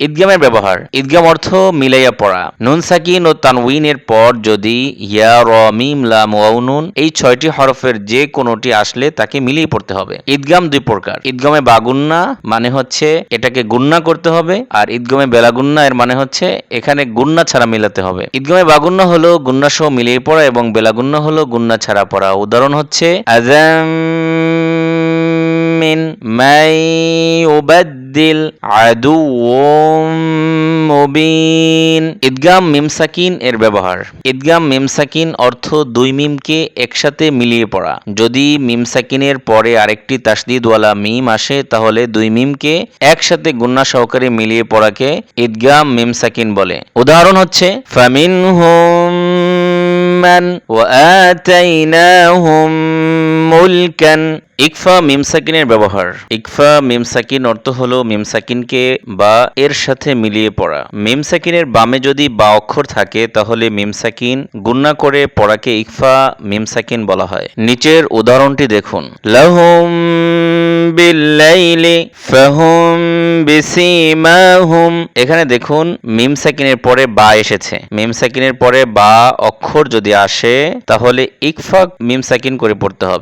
ঈদগামের ব্যবহার। ঈদগাম অর্থ মিলাইয়া পড়া। নুন সাকিন ও তানউইনের পর যদি ইয়া, র, মিম, লাম, ওয়াও, নুন এই ছয়টি হরফের যে কোনোটি আসলে তাকে মিলিয়ে পড়তে হবে। ঈদগাম দুই প্রকার। ঈদগামে বাগুন্না মানে হচ্ছে এটাকে গুন্না করতে হবে আর ঈদগামে বেলাগুন্না এর মানে হচ্ছে এখানে গুন্না ছাড়া মিলাতে হবে। ঈদগামে বাগুন্না হলো গুন্না সহ মিলিয়ে পড়া এবং বেলাগুন্না হলো গুন্না ছাড়া পড়া। উদাহরণ হচ্ছে মিন মাই ইউবাদ্দিল আদুউম মুবিন। ঈদগাম মিমসাকিন এর ব্যবহার। ঈদগাম মিমসাকিন অর্থ দুই মিমকে একসাথে মিলিয়ে পড়া। যদি মিমসাকিনের পরে আরেকটি তাসদিদওয়ালা মিম আসে, তাহলে দুই মিমকে একসাথে গুন্না সহকারে মিলিয়ে পড়াকে ঈদগাম মিমসাকিন বলে। উদাহরণ হচ্ছে ফামিন হুম মান وآتيناهم মুলকান ইকফা মিম সাকিনের ব্যবহার ইকফা মিম সাকিন অর্থ হলো মিম সাকিনকে বা এর সাথে মিলিয়ে পড়া মিম সাকিনের বামে যদি বা অক্ষর থাকে তাহলে মিম সাকিন গুন্না করে পড়াকে ইকফা মিম সাকিন বলা হয় নিচের উদাহরণটি দেখুন লাহুম বিল্লাইলি فهم بسيماهم এখানে দেখুন, মিম সাকিনের পরে বা এসেছে। মিম সাকিনের পরে বা অক্ষর যদি আসে, তাহলে ইকফা মিম সাকিন করে পড়তে হবে।